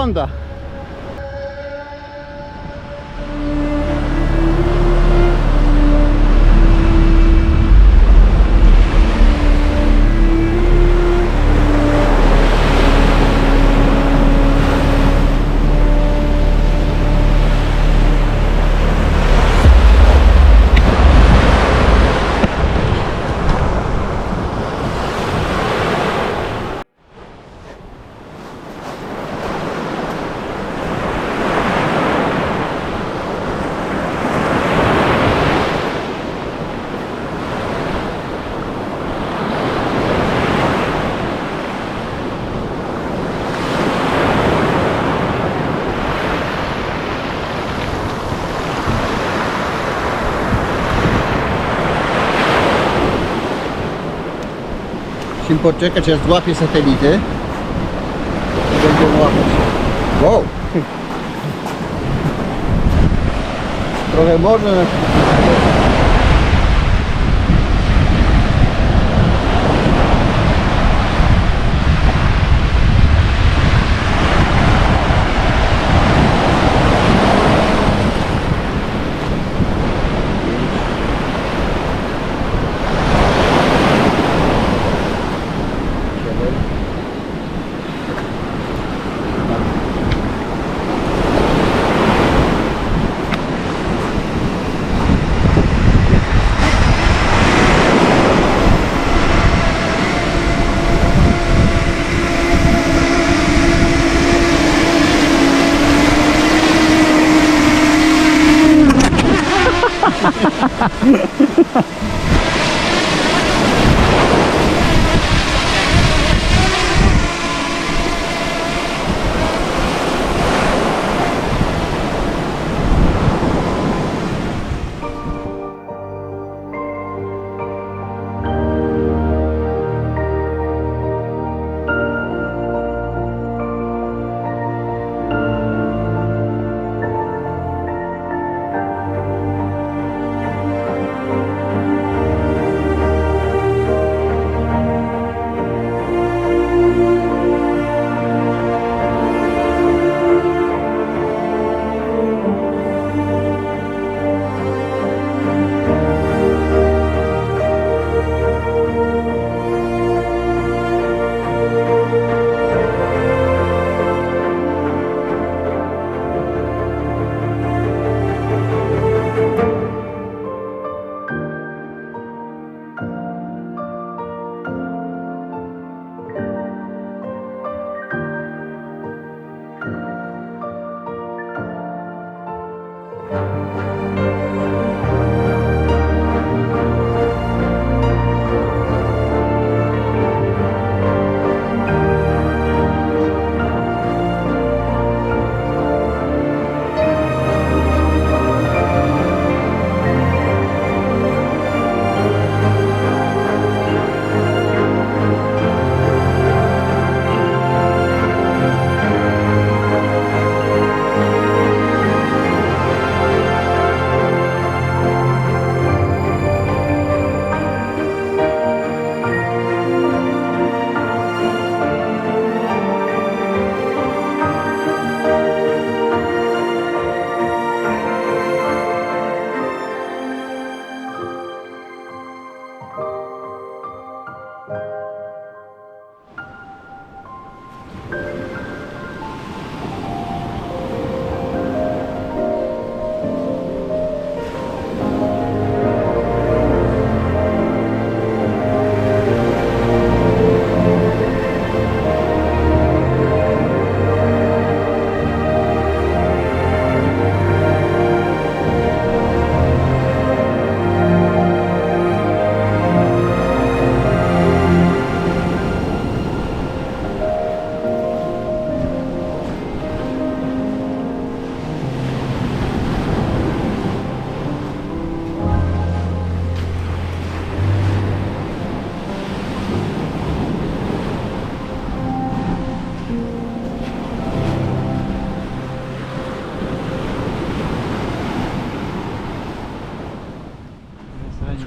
To tylko poczekać aż złapie satelity. I Będziemy łapać. Wow! Trochę może.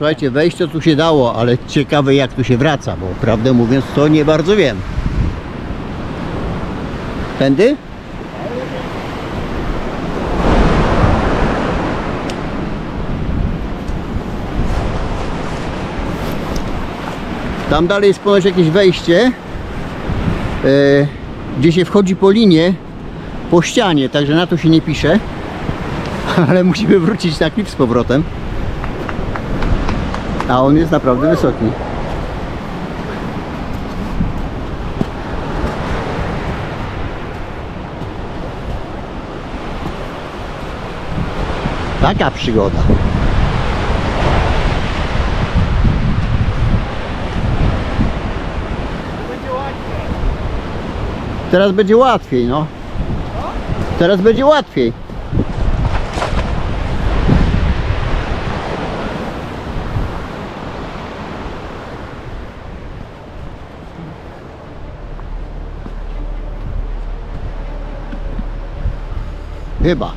Słuchajcie, wejść to tu się dało, ale ciekawe jak tu się wraca, bo prawdę mówiąc to nie bardzo wiem. Tędy? Tam dalej jest ponoć jakieś wejście, e, gdzie się wchodzi po linie, po ścianie, także na to się nie pisze. Ale musimy wrócić na klip z powrotem. A on jest naprawdę wysoki. Taka przygoda. Teraz będzie łatwiej, no. Teraz będzie łatwiej. Chyba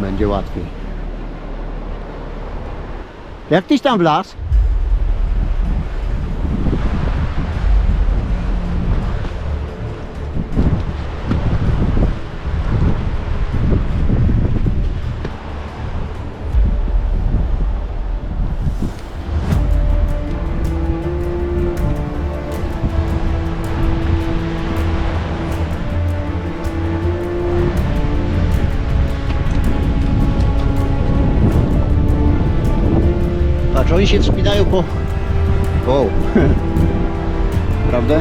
będzie łatwiej. Jak tyś tam wlazł? Oni się wspinają po... Wow. Prawda?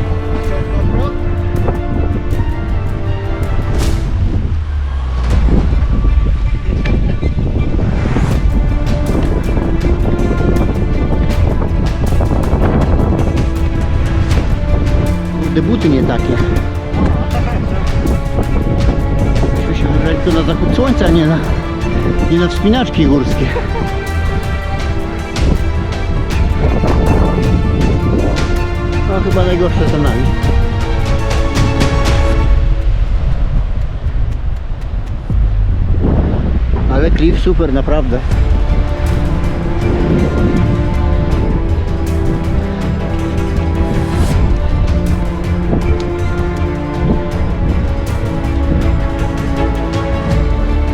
Kurde, nie takie. Myśmy się wybrali tu na zachód słońca, nie na, nie na wspinaczki górskie. Chyba najgorsze za nami. Ale klif super, naprawdę.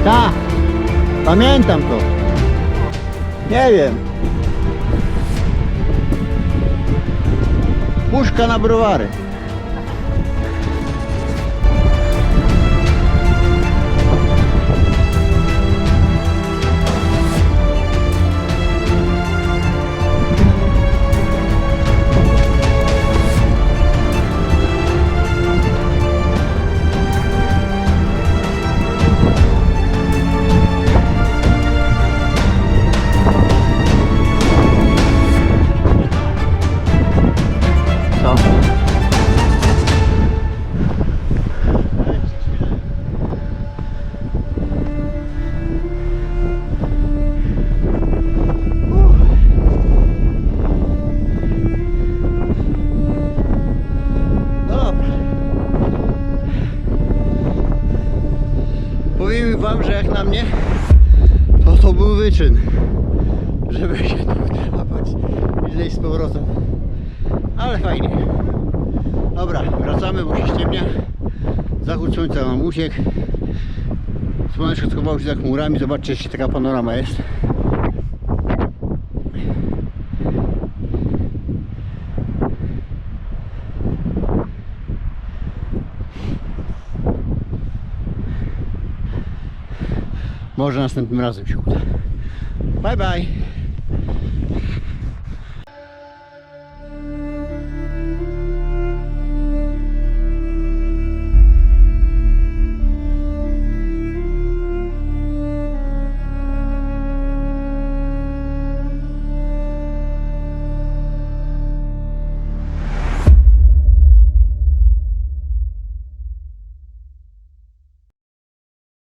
Tak, pamiętam to. Nie wiem. пушка на бровари. Powrotem. Ale fajnie. Dobra, wracamy, bo się ściemnia. Zachód słońca nam uciekł. Słoneczko schowało się za chmurami. Zobaczcie, jeszcze taka panorama jest. Może następnym razem się uda. Bye bye.